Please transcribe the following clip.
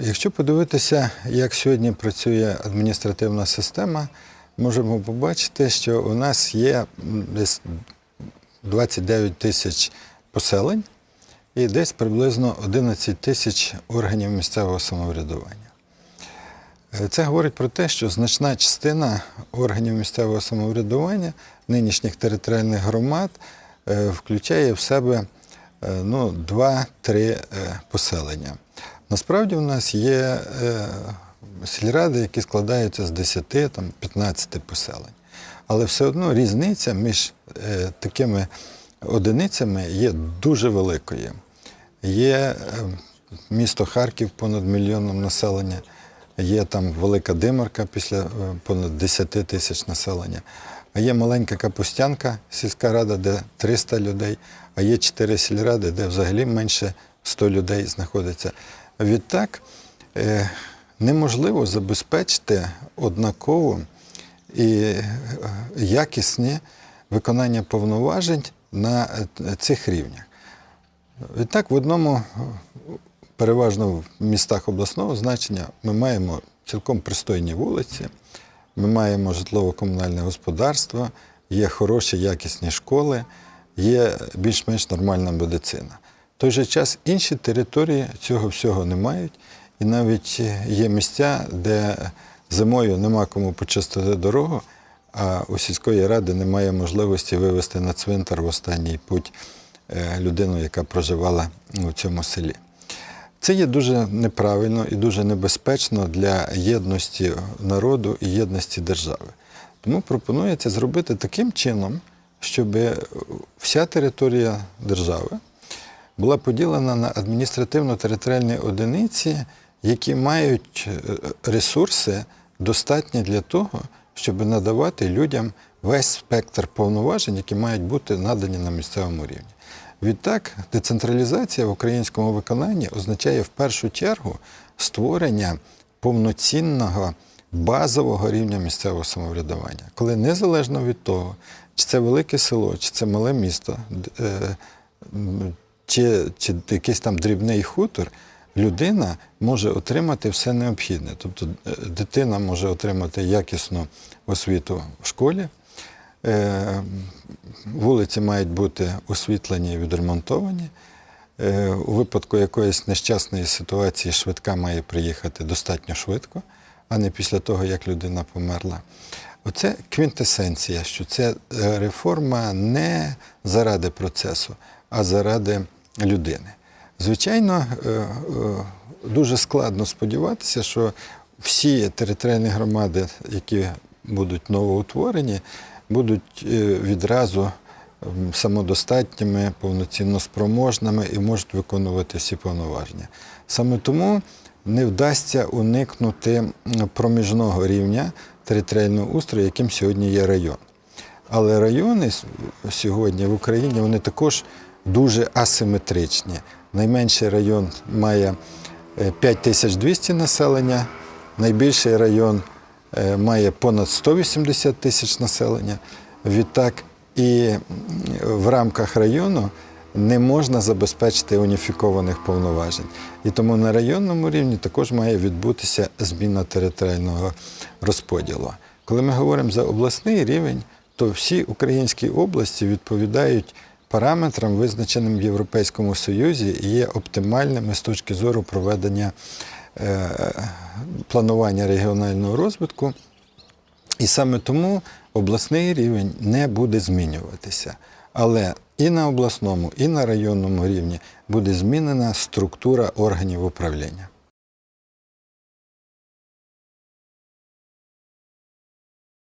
Якщо подивитися, як сьогодні працює адміністративна система, можемо побачити, що у нас є десь 29 тисяч поселень і десь приблизно 11 тисяч органів місцевого самоврядування. Е, Це говорить про те, що значна частина органів місцевого самоврядування нинішніх територіальних громад е, включає в себе е, ну, 2-3 е, поселення. Насправді у нас є е, сільради, які складаються з 10-15 поселень. Але все одно різниця між е, такими одиницями є дуже великою. Є е, місто Харків понад мільйоном населення, є там велика Димарка після понад 10 тисяч населення. А є маленька Капустянка, сільська рада, де 300 людей, а є 4 сільради, де взагалі менше 100 людей знаходиться. Відтак е, неможливо забезпечити однаково і е, якісне виконання повноважень на е, цих рівнях. Відтак, в одному, переважно в містах обласного значення, ми маємо цілком пристойні вулиці, ми маємо житлово-комунальне господарство, є хороші якісні школи, є більш-менш нормальна медицина. В той же час інші території цього всього не мають, і навіть є місця, де зимою нема кому почистити дорогу, а у сільської ради немає можливості вивезти на цвинтар в останній путь е, людину, яка проживала у цьому селі. Це є дуже неправильно і дуже небезпечно для єдності народу і єдності держави. Тому пропонується зробити таким чином, щоб вся територія держави була поділена на адміністративно-територіальні одиниці, які мають е, ресурси достатні для того, щоб надавати людям весь спектр повноважень, які мають бути надані на місцевому рівні. Відтак, децентралізація в українському виконанні означає в першу чергу створення повноцінного базового рівня місцевого самоврядування, коли незалежно від того, чи це велике село, чи це мале місто, е, чи, чи якийсь там дрібний хутор, людина може отримати все необхідне. Тобто е, дитина може отримати якісну освіту в школі, е, вулиці мають бути освітлені і відремонтовані. Е, У випадку якоїсь нещасної ситуації швидка має приїхати достатньо швидко, а не після того, як людина померла. Оце квінтесенція, що це реформа не заради процесу, а заради людини. Звичайно, е, е, дуже складно сподіватися, що всі територіальні громади, які будуть новоутворені, будуть е, відразу самодостатніми, повноцінно спроможними і можуть виконувати всі повноваження. Саме тому не вдасться уникнути проміжного рівня територіального устрою, яким сьогодні є район. Але райони сьогодні в Україні вони також дуже асиметричні. Найменший район має е, 5200 населення, найбільший район е, має понад 180 тисяч населення. Відтак і в рамках району не можна забезпечити уніфікованих повноважень. І тому на районному рівні також має відбутися зміна територіального розподілу. Коли ми говоримо за обласний рівень, то всі українські області відповідають параметрам, визначеним в Європейському Союзі, і є оптимальними з точки зору проведення е, планування регіонального розвитку. І саме тому обласний рівень не буде змінюватися. Але і на обласному, і на районному рівні буде змінена структура органів управління.